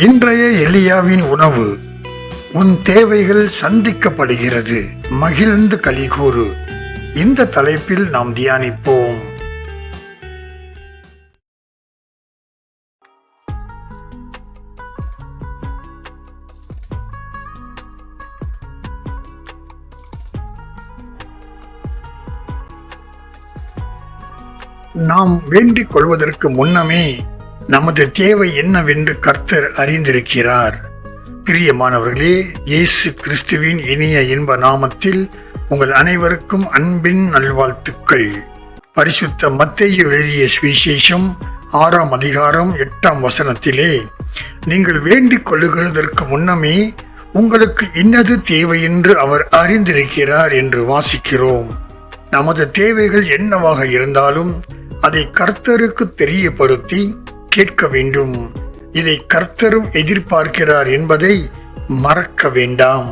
இன்றைய எலியாவின் உணவு உன் தேவைகள் சந்திக்கப்படுகிறது. மகிழ்ந்து கலிகூறு. இந்த தலைப்பில் நாம் தியானிப்போம். நாம் வேண்டிக் கொள்வதற்கு முன்னமே நமது தேவை என்னவென்று கர்த்தர் அறிந்திருக்கிறார். பிரியமானவர்களே இயேசு கிறிஸ்துவின் இனிய இன்ப நாமத்தில் உங்கள் அனைவருக்கும் அன்பின் நல்வாழ்த்துக்கள். பரிசுத்த மத்தேயு எழுதிய சுவிசேஷம் ஆறாம் அதிகாரம் எட்டாம் வசனத்திலே நீங்கள் வேண்டிக் கொள்ளுகிறதற்கு முன்னமே உங்களுக்கு இன்னது தேவை என்று அவர் அறிந்திருக்கிறார் என்று வாசிக்கிறோம். நமது தேவைகள் என்னவாக இருந்தாலும் அதை கர்த்தருக்கு தெரியப்படுத்தி கேட்க வேண்டும். இதை கர்த்தரும் எதிர்பார்க்கிறார் என்பதை மறக்க வேண்டாம்.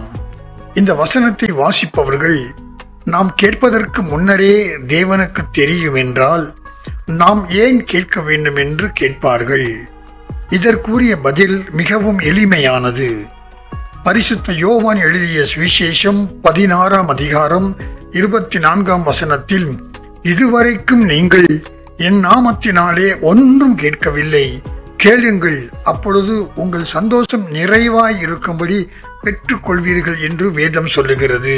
இந்த வசனத்தை வாசிப்பவர்கள் நாம் கேட்பதற்கு முன்னரே தேவனுக்கு தெரியும் என்றால் நாம் ஏன் கேட்க வேண்டும் என்று கேட்பார்கள். இதற்குரிய பதில் மிகவும் எளிமையானது. பரிசுத்த யோவான் எழுதிய சுவிசேஷம் பதினாறாம் அதிகாரம் இருபத்தி நான்காம் வசனத்தில் இதுவரைக்கும் நீங்கள் என் நாமத்தினாலே ஒன்றும் கேட்கவில்லை. கேளுங்கள் அப்பொழுது உங்கள் சந்தோஷம் நிறைவாய் இருக்கும்படி பெற்றுக்கொள்வீர்கள் என்று வேதம் சொல்லுகிறது.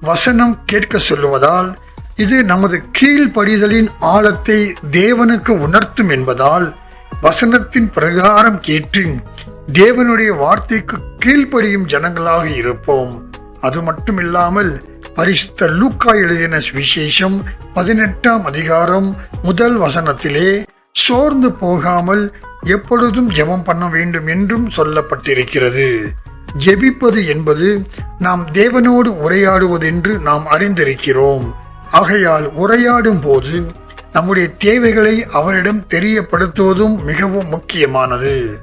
வசனம் கேட்க சொல்லுவதால் இது நமது கீழ்ப்படிதலின் ஆழத்தை தேவனுக்கு உணர்த்தும் என்பதால் வசனத்தின் பிரகாரம் கேட்டு தேவனுடைய வார்த்தைக்கு கீழ்ப்படியும் ஜனங்களாக இருப்போம். அது மட்டுமில்லாமல் பரிசுத்த லூக்கா எழுதின சுவிசேஷம் பதினெட்டாம் அதிகாரம் முதல் வசனத்திலே சோர்ந்து போகாமல் எப்பொழுதும் ஜெபம் பண்ண வேண்டும் என்றும் சொல்லப்பட்டிருக்கிறது. ஜெபிப்பது என்பது நாம் தேவனோடு உரையாடுவதென்று நாம் அறிந்திருக்கிறோம். ஆகையால் உரையாடும் போது நம்முடைய தேவைகளை அவரிடம் தெரியப்படுத்துவதும் மிகவும் முக்கியமானது.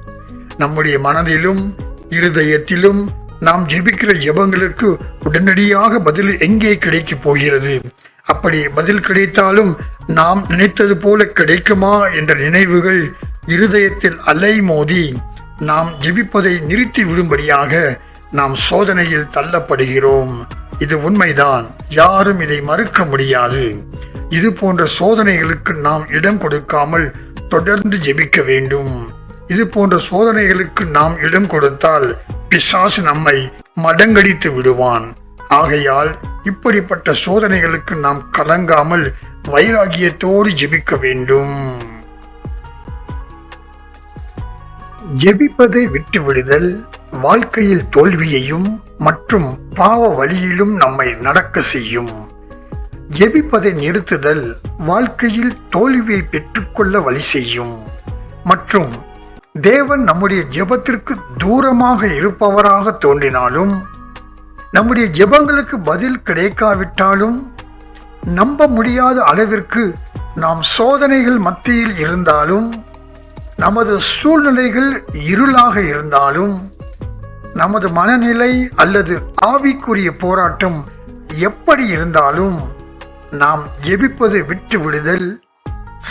நம்முடைய மனதிலும் இருதயத்திலும் நாம் ஜெபிக்கிற ஜெபங்களுக்கு உடனடியாக பதில் எங்கே கிடைக்கப் போகிறது? அப்படி பதில் கிடைத்தாலும் நாம் நினைத்தது போல கிடைக்குமா என்ற நினைவுகள் இருதயத்தில் அலை மோதி நாம் ஜெபிப்பதை நிறுத்தி விடும்படியாக நாம் சோதனையில் தள்ளப்படுகிறோம். இது உண்மைதான். யாரும் இதை மறுக்க முடியாது. இது போன்ற சோதனைகளுக்கு நாம் இடம் கொடுக்காமல் தொடர்ந்து ஜெபிக்க வேண்டும். இது போன்ற சோதனைகளுக்கு நாம் இடம் கொடுத்தால் பிசாசு நம்மை மடங்கடித்து விடுவான். ஆகையால் இப்படிப்பட்ட சோதனைகளுக்கு நாம் கலங்காமல் வைராகியத்தோடு ஜெபிக்க வேண்டும். ஜெபிப்பதை விட்டுவிடுதல் வாழ்க்கையில் தோல்வியையும் மற்றும் பாவ வழியிலும் நம்மை நடக்க செய்யும். ஜெபிப்பதை நிறுத்துதல் வாழ்க்கையில் தோல்வியை பெற்றுக்கொள்ள வழி செய்யும். மற்றும் தேவன் நம்முடைய ஜெபத்திற்கு தூரமாக இருப்பவராக தோன்றினாலும் நம்முடைய ஜெபங்களுக்கு பதில் கிடைக்காவிட்டாலும் நம்ப முடியாத அளவிற்கு நாம் சோதனைகள் மத்தியில் இருந்தாலும் நமது சூழ்நிலைகள் இருளாக இருந்தாலும் நமது மனநிலை அல்லது ஆவிக்குரிய போராட்டம் எப்படி இருந்தாலும் நாம் ஜெபிப்பது விட்டு விடுதல்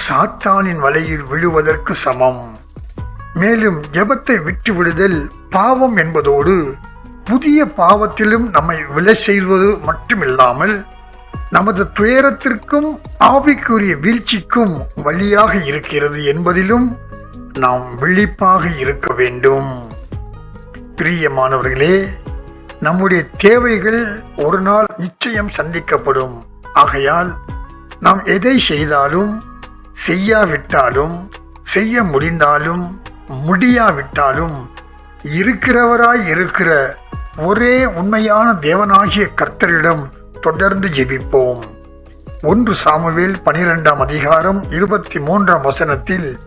சாத்தானின் வலையில் விழுவதற்கு சமம். மேலும் ஜெபத்தை விட்டு விடுதல் பாவம் என்பதோடு புதிய பாவத்திலும் நம்மை விலை செய்வது மட்டுமில்லாமல் நமது துயரத்திற்கும் ஆவிக்குரிய வீழ்ச்சிக்கும் வழியாக இருக்கிறது என்பதிலும் நாம் விழிப்பாக இருக்க வேண்டும். பிரியமானவர்களே நம்முடைய தேவைகள் ஒரு நாள் நிச்சயம் சந்திக்கப்படும். ஆகையால் நாம் எதை செய்தாலும் செய்யாவிட்டாலும் செய்ய முடிந்தாலும் முடியாவிட்டாலும் இருக்கிறவராய் இருக்கிற ஒரே உண்மையான தேவனாகிய கர்த்தரிடம் தொடர்ந்து ஜெபிப்போம். ஒன்று சாமுவேல் பனிரெண்டாம் அதிகாரம் இருபத்தி மூன்றாம் வசனத்தில்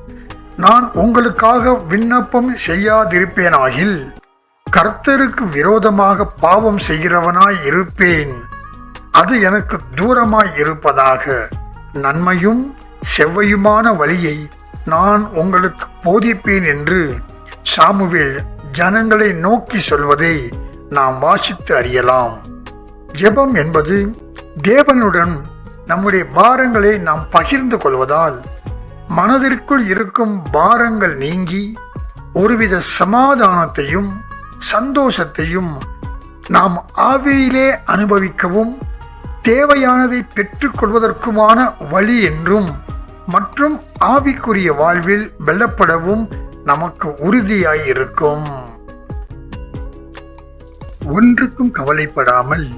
நான் உங்களுக்காக விண்ணப்பம் செய்யாதிருப்பேனாகில் கர்த்தருக்கு விரோதமாக பாவம் செய்கிறவனாய் இருப்பேன். அது எனக்கு தூரமாய் இருப்பதாக நன்மையும் செவ்வையுமான வழியை நான் உங்களுக்கு போதிப்பேன் என்று சாமுவேல் ஜனங்களை நோக்கி சொல்வதை நாம் வாசித்து அறியலாம். ஜெபம் என்பது தேவனுடன் நம்முடைய பாரங்களை நாம் பகிர்ந்து கொள்வதால் மனதிற்குள் இருக்கும் பாரங்கள் நீங்கி ஒருவித சமாதானத்தையும் சந்தோஷத்தையும் நாம் ஆவியிலே அனுபவிக்கவும் தேவையானதை பெற்றுக்கொள்வதற்குமான வழி என்றும் மற்றும் ஆவிக்குரிய வாழ்வில் வெல்லப்படவும் நமக்கு உறுதியாய் இருக்கும் ஒன்றுக்கும் கவலைப்படாமல்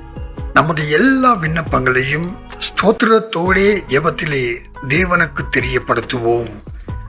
நமது எல்லா விண்ணப்பங்களையும் ஸ்தோத்திரத்தோடே எவத்திலே தேவனுக்கு தெரியப்படுத்துவோம்.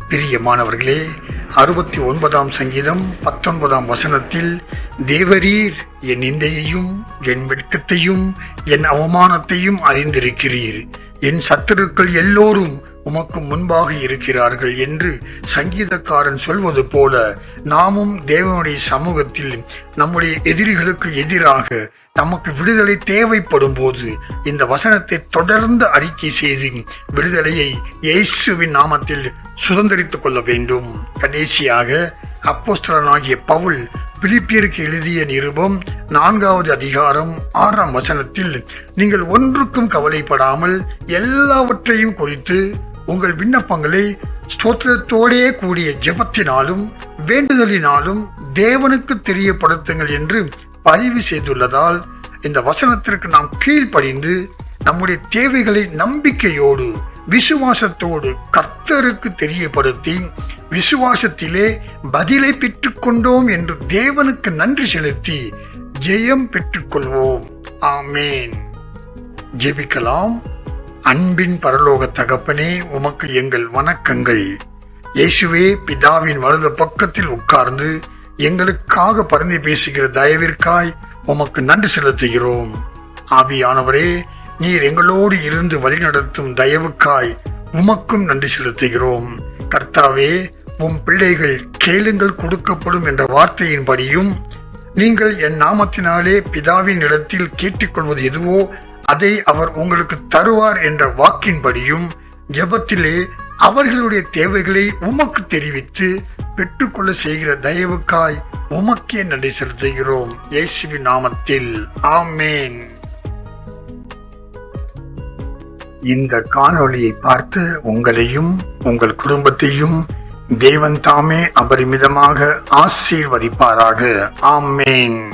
பிரியமானவர்களே அறுபத்தி ஒன்பதாம் சங்கீதம் பத்தொன்பதாம் வசனத்தில் தேவரீர் என் நிந்தையையும் என் வெட்கத்தையும் என் அவமானத்தையும் அறிந்திருக்கிறீர். என் சத்துருக்கள் எல்லோரும் உமக்கு முன்பாக இருக்கிறார்கள் என்று சங்கீதக்காரன் சொல்வது போல நாமும் தேவனுடைய சமூகத்தில் நம்முடைய எதிரிகளுக்கு எதிராக நமக்கு விடுதலை தேவைப்படும் போது இந்த வசனத்தை தொடர்ந்து அறிக்கை செய்து விடுதலையை இயேசுவின் நாமத்தில் சுதந்திரித்துக் கொள்ள வேண்டும். கடைசியாக அப்போஸ்தலனாகிய பவுல் பிலிப்பியருக்கு எழுதிய நிருபம் நான்காவது அதிகாரம் ஆறாம் வசனத்தில் நீங்கள் ஒன்றுக்கும் கவலைப்படாமல் எல்லாவற்றையும் குறித்து உங்கள் விண்ணப்பங்களை ஸ்தோத்திரத்தோடே கூடிய ஜெபத்தினாலும் வேண்டுதலினாலும் தேவனுக்கு தெரியப்படுத்துங்கள் என்று பதிவு செய்துள்ளதால் இந்த வசனத்திற்கு நாம் கீழ்ப்படிந்து நம்முடைய தேவைகளை நம்பிக்கையோடு விசுவாசத்தோடு கர்த்தருக்கு தெரியப்படுத்தி விசுவாசத்திலே பதிலை பெற்றுக்கொண்டோம் என்று தேவனுக்கு நன்றி செலுத்தி ஜெயம் பெற்றுக்கொள்வோம். ஆமேன். ஜெபிக்கலாம். அன்பின் பரலோக தகப்பனே உமக்கு எங்கள் வணக்கங்கள். இயேசுவே பிதாவின் வலது பக்கத்தில் உட்கார்ந்து எங்களுக்காக பறந்து பேசுகிற தயவிற்காய் உமக்கு நன்றி செலுத்துகிறோம். ஆவியானவரே நீர் எங்களோடு இருந்து வழிநடத்தும் தயவுக்காய் உமக்கும் நன்றி செலுத்துகிறோம். கர்த்தாவே உம் பிள்ளைகள் கேளுங்கள் கொடுக்கப்படும் என்ற வார்த்தையின்படியும் நீங்கள் என் நாமத்தினாலே பிதாவின் இடத்தில் கேட்டுக்கொள்வது எதுவோ அதை அவர் உங்களுக்கு தருவார் என்ற வாக்கின்படியும் ஜெபத்திலே அவர்களுடைய தேவைகளை உமக்கு தெரிவித்து பெற்றுக்கொள்ள செய்கிற தயவுக்காய் உமக்கே நன்றி செலுத்துகிறோம். இயேசுவி நாமத்தில். ஆமேன். இந்த காணொளியை பார்த்து உங்களையும் உங்கள் குடும்பத்தையும் தேவன் தாமே அபரிமிதமாக ஆசீர்வதிப்பாராக. ஆமேன்.